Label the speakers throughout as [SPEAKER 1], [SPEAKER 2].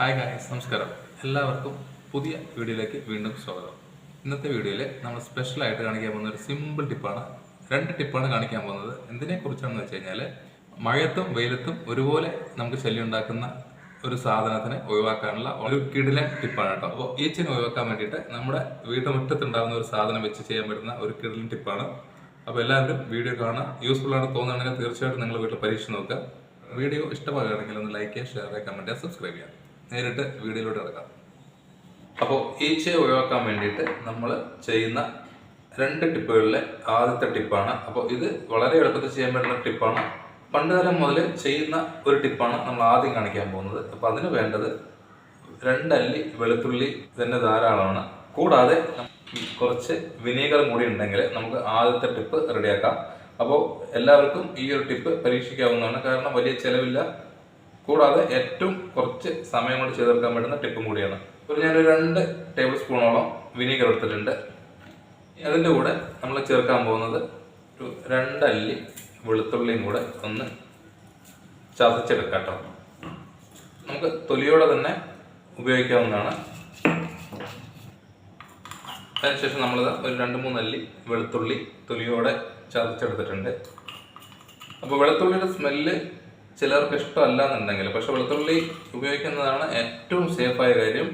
[SPEAKER 1] Hi guys നമസ്കാരം. എല്ലാവർക്കും പുതിയ വീഡിയോയിലേക്ക് വീണ്ടും സ്വാഗതം. ഇന്നത്തെ വീഡിയോയിൽ നമ്മൾ സ്പെഷ്യലായിട്ട് കാണിക്കാൻ പോകുന്ന ഒരു സിമ്പിൾ ടിപ്പാണ് രണ്ട് ടിപ്പാണ് കാണിക്കാൻ പോകുന്നത്. എന്തിനെ കുറിച്ചാണെന്ന് വെച്ച് കഴിഞ്ഞാൽ മഴയത്തും വെയിലത്തും ഒരുപോലെ നമുക്ക് ശല്യം ഉണ്ടാക്കുന്ന ഒരു സാധനത്തിന് ഒഴിവാക്കാനുള്ള ഒരു കിടിലൻ ടിപ്പാണ് കേട്ടോ. അപ്പോൾ ഈച്ചിനെ ഒഴിവാക്കാൻ വേണ്ടിയിട്ട് നമ്മുടെ വീട്ടുമുറ്റത്തുണ്ടാകുന്ന ഒരു സാധനം വെച്ച് ചെയ്യാൻ പറ്റുന്ന ഒരു കിടിലൻ ടിപ്പാണ് അപ്പോൾ എല്ലാവരും വീഡിയോ കാണുക യൂസ്ഫുൾ ആണ് തോന്നുകയാണെങ്കിൽ തീർച്ചയായിട്ടും നിങ്ങൾ വീട്ടിൽ പരീക്ഷ നോക്കുക. വീഡിയോ ഇഷ്ടമാകുകയാണെങ്കിൽ ഒന്ന് ലൈക്ക് ചെയ്യുക ഷെയർ ചെയ്യുക കമന്റ് ചെയ്യുക സബ്സ്ക്രൈബ് ചെയ്യുക. നേരിട്ട് വീഡിയോയിലോട്ട് കിടക്കാം. അപ്പോൾ ഈച്ചയെ ഒഴിവാക്കാൻ വേണ്ടിയിട്ട് നമ്മൾ ചെയ്യുന്ന രണ്ട് ടിപ്പുകളിലെ ആദ്യത്തെ ടിപ്പാണ്. അപ്പോൾ ഇത് വളരെ എളുപ്പത്തിൽ ചെയ്യാൻ പറ്റുന്ന ടിപ്പാണ്. പണ്ട് കാലം മുതൽ ചെയ്യുന്ന ഒരു ടിപ്പാണ് നമ്മൾ ആദ്യം കാണിക്കാൻ പോകുന്നത്. അപ്പോൾ അതിന് വേണ്ടത് രണ്ടല്ലി വെളുത്തുള്ളി തന്നെ ധാരാളമാണ്. കൂടാതെ കുറച്ച് വിനീഗറും കൂടി ഉണ്ടെങ്കിൽ നമുക്ക് ആദ്യത്തെ ടിപ്പ് റെഡിയാക്കാം. അപ്പോൾ എല്ലാവർക്കും ഈ ഒരു ടിപ്പ് പരീക്ഷിക്കാവുന്നതാണ്. കാരണം വലിയ ചിലവില്ല. കൂടാതെ ഏറ്റവും കുറച്ച് സമയം കൊണ്ട് ചെയ്തെടുക്കാൻ പറ്റുന്ന ടിപ്പും കൂടിയാണ്. ഒരു ഞാനൊരു രണ്ട് ടേബിൾ സ്പൂണോളം വിനീഗർ എടുത്തിട്ടുണ്ട്. അതിന്റെ കൂടെ നമ്മൾ ചേർക്കാൻ പോകുന്നത് ഒരു രണ്ടല്ലി വെളുത്തുള്ളിയും കൂടെ ഒന്ന് ചതച്ചെടുക്കാം കേട്ടോ നമുക്ക് തൊലിയോടെ തന്നെ ഉപയോഗിക്കാവുന്നതാണ്. അതിനുശേഷം നമ്മൾ ഒരു രണ്ട് മൂന്നല്ലി വെളുത്തുള്ളി തൊലിയോടെ ചതച്ചെടുത്തിട്ടുണ്ട്. അപ്പോൾ വെളുത്തുള്ളിയുടെ സ്മെല്ല് ചിലർക്ക് ഇഷ്ടമല്ല എന്നുണ്ടെങ്കിൽ പക്ഷെ വെളുത്തുള്ളി ഉപയോഗിക്കുന്നതാണ് ഏറ്റവും സേഫായ കാര്യം.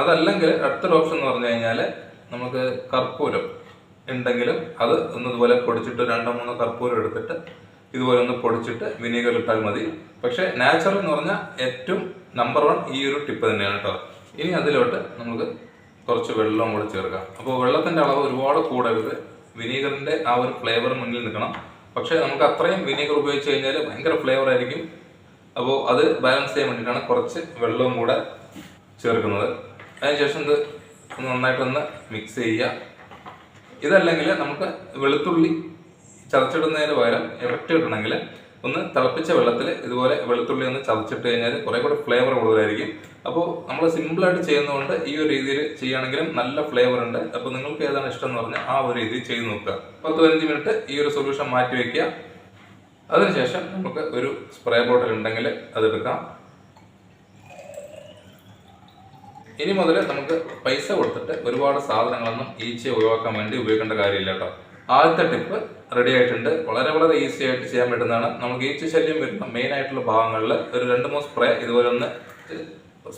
[SPEAKER 1] അതല്ലെങ്കിൽ അടുത്തൊരു ഓപ്ഷൻ എന്ന് പറഞ്ഞു കഴിഞ്ഞാൽ നമുക്ക് കർപ്പൂരം ഉണ്ടെങ്കിലും അത് ഒന്ന് ഇതുപോലെ പൊടിച്ചിട്ട് രണ്ടോ മൂന്നോ കർപ്പൂരം എടുത്തിട്ട് ഇതുപോലെ ഒന്ന് പൊടിച്ചിട്ട് വിനീഗർ ഇട്ടാൽ മതി. പക്ഷെ നാച്ചുറൽ എന്ന് പറഞ്ഞാൽ ഏറ്റവും നമ്പർ വൺ ഈ ഒരു ടിപ്പ് തന്നെയാണ് കേട്ടോ. ഇനി അതിലോട്ട് നമുക്ക് കുറച്ച് വെള്ളവും കൂടെ ചേർക്കാം. അപ്പോൾ വെള്ളത്തിന്റെ അളവ് ഒരുപാട് കൂടരുത്. വിനീഗറിന്റെ ആ ഒരു ഫ്ലേവർ മുന്നിൽ നിൽക്കണം. പക്ഷേ നമുക്ക് അത്രയും വിനീഗർ ഉപയോഗിച്ച് കഴിഞ്ഞാൽ ഭയങ്കര ഫ്ലേവർ ആയിരിക്കും. അപ്പോൾ അത് ബാലൻസ് ചെയ്യാൻ വേണ്ടിയിട്ടാണ് കുറച്ച് വെള്ളവും കൂടെ ചേർക്കുന്നത്. അതിനുശേഷം ഇത് നന്നായിട്ടൊന്ന് മിക്സ് ചെയ്യുക. ഇതല്ലെങ്കിൽ നമുക്ക് വെളുത്തുള്ളി ചതച്ചിടുന്നതിന് പകരം എഫക്റ്റ് കിട്ടണമെങ്കിൽ ഒന്ന് തിളപ്പിച്ച വെള്ളത്തിൽ ഇതുപോലെ വെളുത്തുള്ളി ഒന്ന് ചതച്ചിട്ട് കഴിഞ്ഞാൽ കുറെ കൂടെ ഫ്ലേവർ കൂടുതലായിരിക്കും. അപ്പോൾ നമ്മൾ സിമ്പിളായിട്ട് ചെയ്യുന്നതുകൊണ്ട് ഈ ഒരു രീതിയിൽ ചെയ്യുകയാണെങ്കിലും നല്ല ഫ്ലേവർ ഉണ്ട്. അപ്പോൾ നിങ്ങൾക്ക് ഏതാണ് ഇഷ്ടം എന്ന് പറഞ്ഞാൽ ആ ഒരു രീതിയിൽ ചെയ്ത് നോക്കുക. പത്ത് പതിനഞ്ച് മിനിറ്റ് ഈ ഒരു സൊല്യൂഷൻ മാറ്റി വെക്കുക. അതിനുശേഷം നമുക്ക് ഒരു സ്പ്രേ ബോട്ടിൽ ഉണ്ടെങ്കിൽ അതെടുക്കാം ഇനി മുതൽ നമുക്ക് പൈസ കൊടുത്തിട്ട് ഒരുപാട് സാധനങ്ങളൊന്നും ഈച്ചയെ ഒഴിവാക്കാൻ വേണ്ടി ഉപയോഗിക്കേണ്ട കാര്യമില്ല കേട്ടോ. ആദ്യത്തെ ടിപ്പ് റെഡി ആയിട്ടുണ്ട്. വളരെ വളരെ ഈസി ആയിട്ട് ചെയ്യാൻ പറ്റുന്നതാണ്. നമുക്ക് ഈച്ച ശല്യം വരുന്ന മെയിൻ ആയിട്ടുള്ള ഭാഗങ്ങളിൽ ഒരു രണ്ട് മൂന്ന് സ്പ്രേ ഇതുപോലെ ഒന്ന്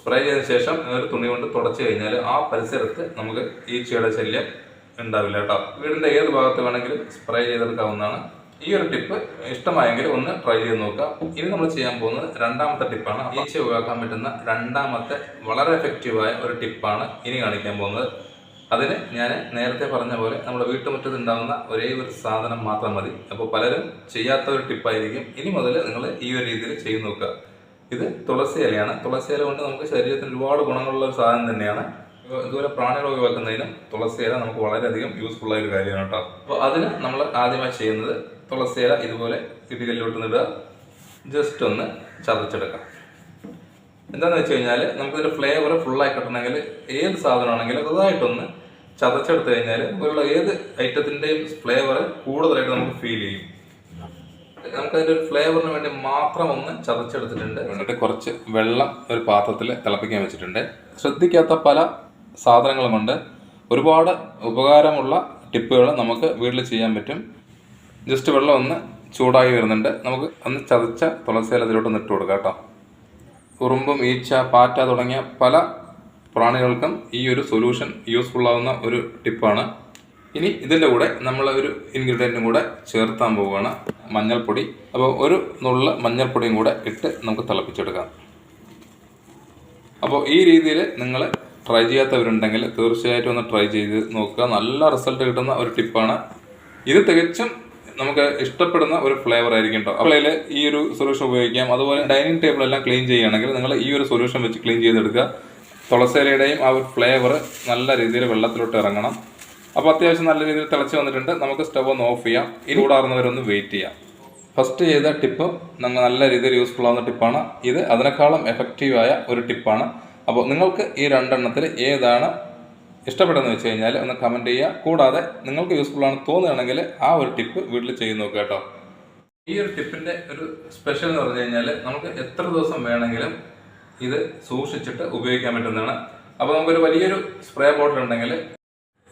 [SPEAKER 1] സ്പ്രേ ചെയ്തതിനു ശേഷം ഒരു തുണി കൊണ്ട് തുടച്ചു കഴിഞ്ഞാൽ ആ പരിസരത്ത് നമുക്ക് ഈച്ചയുടെ ശല്യം ഉണ്ടാവില്ല കേട്ടോ. വീടിന്റെ ഏത് ഭാഗത്ത് വേണമെങ്കിലും സ്പ്രേ ചെയ്തെടുക്കാവുന്നതാണ്. ഈ ഒരു ടിപ്പ് ഇഷ്ടമായെങ്കിൽ ഒന്ന് ട്രൈ ചെയ്ത് നോക്കുക. ഇനി നമ്മൾ ചെയ്യാൻ പോകുന്നത് രണ്ടാമത്തെ ടിപ്പാണ് ഈച്ച ഒഴിവാക്കാൻ പറ്റുന്ന രണ്ടാമത്തെ വളരെ എഫക്റ്റീവായ ഒരു ടിപ്പാണ് ഇനി കാണിക്കാൻ പോകുന്നത്. അതിന് ഞാൻ നേരത്തെ പറഞ്ഞ പോലെ നമ്മുടെ വീട്ടുമുറ്റത്ത് ഉണ്ടാകുന്ന ഒരേ ഒരു സാധനം മാത്രം മതി. അപ്പോൾ പലരും ചെയ്യാത്ത ഒരു ടിപ്പായിരിക്കും ഇനി മുതൽ നിങ്ങൾ ഈ ഒരു രീതിയിൽ ചെയ്ത് നോക്കുക. ഇത് തുളസി ഇലയാണ് തുളസി ഇല കൊണ്ട് നമുക്ക് ശരീരത്തിന് ഒരുപാട് ഗുണങ്ങളുള്ള ഒരു സാധനം തന്നെയാണ്. ഇതുപോലെ പ്രാണികൾ ഒഴിവാക്കുന്നതിനും തുളസി ഇല നമുക്ക് വളരെയധികം യൂസ്ഫുൾ ആയ ഒരു കാര്യമാണ് കേട്ടോ അപ്പോൾ അതിന് നമ്മൾ ആദ്യമായി ചെയ്യുന്നത് തുളസി ഇല ഇതുപോലെ തിരികല്ലോട്ട് നിടുക ജസ്റ്റ് ഒന്ന് ചതച്ചെടുക്കാം എന്താണെന്ന് വെച്ച് കഴിഞ്ഞാൽ നമുക്കിതിന്റെ ഫ്ലേവർ ഫുള്ളായി കിട്ടണമെങ്കിൽ ഏത് സാധനമാണെങ്കിലും ചെറുതായിട്ടൊന്ന് ചതച്ചെടുത്ത് കഴിഞ്ഞാൽ ഇതുപോലുള്ള ഏത് ഐറ്റത്തിന്റെയും ഫ്ലേവർ കൂടുതലായിട്ട് നമുക്ക് ഫീൽ ചെയ്യും. നമുക്ക് അതിന്റെ ഒരു ഫ്ലേവറിന് വേണ്ടി മാത്രം ഒന്ന് ചതച്ചെടുത്തിട്ടുണ്ട്. എന്നിട്ട് കുറച്ച് വെള്ളം ഒരു പാത്രത്തിൽ തിളപ്പിക്കാൻ വെച്ചിട്ടുണ്ട്. ശ്രദ്ധിക്കാത്ത പല സാധനങ്ങളും കൊണ്ട് ഒരുപാട് ഉപകാരമുള്ള ടിപ്പുകൾ നമുക്ക് വീട്ടിൽ ചെയ്യാൻ പറ്റും. ജസ്റ്റ് വെള്ളം ഒന്ന് ചൂടായി വരുന്നുണ്ട്. നമുക്ക് ഒന്ന് ചതച്ച തുളസിയില അതിലോട്ട് ഇട്ട് കൊടുക്കാം കേട്ടോ. ഉറുമ്പും ഈച്ച പാറ്റ തുടങ്ങിയ പല പ്രാണികൾക്കും ഈ ഒരു സൊല്യൂഷൻ യൂസ്ഫുൾ ആവുന്ന ഒരു ടിപ്പാണ്. ഇനി ഇതിന്റെ കൂടെ നമ്മൾ ഒരു ഇൻഗ്രീഡിയന്റും കൂടെ ചേർത്താൻ പോവുകയാണ്. മഞ്ഞൾപ്പൊടി. അപ്പോൾ ഒരു നുള്ള മഞ്ഞൾപ്പൊടിയും കൂടെ ഇട്ട് നമുക്ക് തിളപ്പിച്ചെടുക്കാം. അപ്പോൾ ഈ രീതിയിൽ നിങ്ങൾ ട്രൈ ചെയ്യാത്തവരുണ്ടെങ്കിൽ തീർച്ചയായിട്ടും ഒന്ന് ട്രൈ ചെയ്ത് നോക്കുക. നല്ല റിസൾട്ട് കിട്ടുന്ന ഒരു ടിപ്പാണ് ഇത് തികച്ചും നമുക്ക് ഇഷ്ടപ്പെടുന്ന ഒരു ഫ്ലേവർ ആയിരിക്കും കേട്ടോ അപ്പോൾ ഈ ഒരു സൊല്യൂഷൻ ഉപയോഗിക്കാം. അതുപോലെ ഡൈനിങ് ടേബിൾ എല്ലാം ക്ലീൻ ചെയ്യുകയാണെങ്കിൽ നിങ്ങൾ ഈ ഒരു സൊല്യൂഷൻ വെച്ച് ക്ലീൻ ചെയ്തെടുക്കുക. തുളസേലയുടെയും ആ ഒരു ഫ്ലേവർ നല്ല രീതിയിൽ വെള്ളത്തിലോട്ട് ഇറങ്ങണം. അപ്പോൾ അത്യാവശ്യം നല്ല രീതിയിൽ തിളച്ച് വന്നിട്ടുണ്ട്. നമുക്ക് സ്റ്റവ് ഒന്ന് ഓഫ് ചെയ്യാം. ഇനി കൂടാറുന്നവരൊന്ന് വെയിറ്റ് ചെയ്യാം. ഫസ്റ്റ് ചെയ്ത ടിപ്പ് നമ്മൾ നല്ല രീതിയിൽ യൂസ്ഫുൾ ആവുന്ന ടിപ്പാണ് ഇത് അതിനേക്കാളും എഫക്റ്റീവായ ഒരു ടിപ്പാണ് അപ്പോൾ നിങ്ങൾക്ക് ഈ രണ്ടെണ്ണത്തിൽ ഏതാണ് ഇഷ്ടപ്പെട്ടെന്ന് വെച്ച് കഴിഞ്ഞാൽ ഒന്ന് കമന്റ് ചെയ്യുക. കൂടാതെ നിങ്ങൾക്ക് യൂസ്ഫുൾ ആണ് തോന്നുകയാണെങ്കിൽ ആ ഒരു ടിപ്പ് വീട്ടിൽ ചെയ്ത് നോക്കുക കേട്ടോ. ഈ ഒരു ടിപ്പിന്റെ ഒരു സ്പെഷ്യൽ എന്ന് പറഞ്ഞു കഴിഞ്ഞാൽ നമുക്ക് എത്ര ദിവസം വേണമെങ്കിലും ഇത് സൂക്ഷിച്ചിട്ട് ഉപയോഗിക്കാൻ പറ്റുന്നതാണ്. അപ്പോൾ നമുക്കൊരു വലിയൊരു സ്പ്രേ ബോട്ടിൽ ഉണ്ടെങ്കിൽ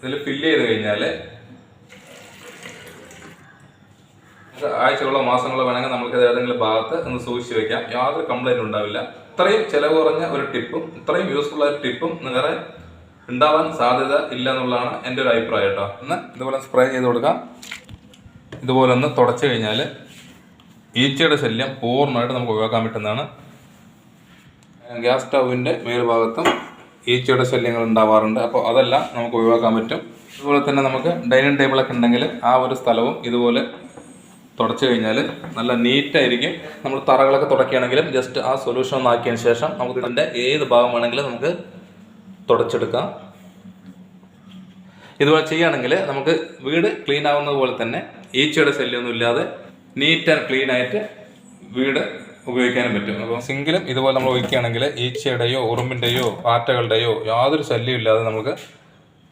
[SPEAKER 1] ഇതിൽ ഫില്ല് ചെയ്ത് കഴിഞ്ഞാൽ ആഴ്ചകളോ മാസങ്ങളോ വേണമെങ്കിൽ നമുക്ക് ഏതെങ്കിലും ഭാഗത്ത് ഒന്ന് സൂക്ഷിച്ച് വെക്കാം. യാതൊരു കംപ്ലൈന്റും ഉണ്ടാവില്ല. ഇത്രയും ചിലവ് കുറഞ്ഞ ഒരു ടിപ്പും ഇത്രയും യൂസ്ഫുൾ ആയ ടിപ്പും നിങ്ങളെ ഉണ്ടാവാൻ സാധ്യത ഇല്ല എന്നുള്ളതാണ് എന്റെ ഒരു അഭിപ്രായം കേട്ടോ. ഒന്ന് ഇതുപോലെ സ്പ്രേ ചെയ്ത് കൊടുക്കാം. ഇതുപോലെ ഒന്ന് തുടച്ചു കഴിഞ്ഞാൽ ഈച്ചയുടെ ശല്യം പൂർണമായിട്ട് നമുക്ക് ഒഴിവാക്കാൻ പറ്റുന്നതാണ്. ഗ്യാസ് സ്റ്റൗവിന്റെ മേൽഭാഗത്തും ഈച്ചയുടെ ശല്യങ്ങൾ ഉണ്ടാവാറുണ്ട്. അപ്പോൾ അതെല്ലാം നമുക്ക് ഒഴിവാക്കാൻ പറ്റും. അതുപോലെ തന്നെ നമുക്ക് ഡൈനിങ് ടേബിളൊക്കെ ഉണ്ടെങ്കിൽ ആ ഒരു സ്ഥലവും ഇതുപോലെ തുടച്ചു കഴിഞ്ഞാൽ നല്ല നീറ്റായിരിക്കും നമ്മൾ തറകളൊക്കെ തുടക്കുകയാണെങ്കിലും ജസ്റ്റ് ആ സൊല്യൂഷൻ ഒന്ന് ആക്കിയതിന് ശേഷം നമുക്ക് ഇതിന്റെ ഏത് ഭാഗം വേണമെങ്കിലും നമുക്ക് തുടച്ചെടുക്കാം. ഇതുപോലെ ചെയ്യുകയാണെങ്കിൽ നമുക്ക് വീട് ക്ലീൻ ആവുന്നത് പോലെ തന്നെ ഈച്ചയുടെ ശല്യമൊന്നും ഇല്ലാതെ നീറ്റ് ആൻഡ് ക്ലീൻ ആയിട്ട് വീട് ഉപയോഗിക്കാനും പറ്റും. അപ്പോൾ സിങ്കിലും ഇതുപോലെ നമ്മൾ ഒഴിക്കുകയാണെങ്കിൽ ഈച്ചയുടെയോ ഉറുമ്പിന്റെയോ പാറ്റകളുടെയോ യാതൊരു ശല്യം ഇല്ലാതെ നമുക്ക്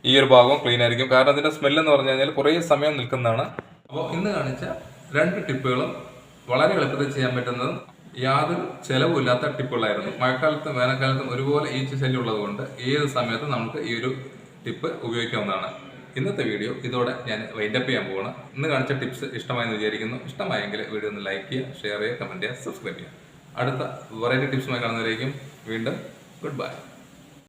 [SPEAKER 1] ഈ ഒരു ഭാഗവും ക്ലീൻ ആയിരിക്കും. കാരണം ഇതിന്റെ സ്മെല്ലെന്ന് പറഞ്ഞു കഴിഞ്ഞാൽ കുറേ സമയം നിൽക്കുന്നതാണ്. അപ്പോൾ ഇന്ന് കാണിച്ച രണ്ട് ടിപ്പുകളും വളരെ എളുപ്പത്തിൽ ചെയ്യാൻ പറ്റുന്നതും യാതൊരു ചെലവുമില്ലാത്ത ടിപ്പുകളായിരുന്നു. മഴക്കാലത്തും വേനൽക്കാലത്തും ഒരുപോലെ ഈച്ച ശല്യം ഉള്ളതുകൊണ്ട് ഏത് സമയത്തും നമുക്ക് ഈ ഒരു ടിപ്പ് ഉപയോഗിക്കാവുന്നതാണ്. ഇന്നത്തെ വീഡിയോ ഇതോടെ ഞാൻ വൈൻഡപ്പ് ചെയ്യാൻ പോകണം ഇന്ന് കാണിച്ച ടിപ്സ് ഇഷ്ടമായെന്ന് വിചാരിക്കുന്നു. ഇഷ്ടമായെങ്കിൽ വീഡിയോ ഒന്ന് ലൈക്ക് ചെയ്യുക ഷെയർ ചെയ്യുക കമന്റ് ചെയ്യുക സബ്സ്ക്രൈബ് ചെയ്യുക. അടുത്ത വെറൈറ്റി ടിപ്സുമായി കാണുന്നവരേക്കും വീണ്ടും ഗുഡ് ബൈ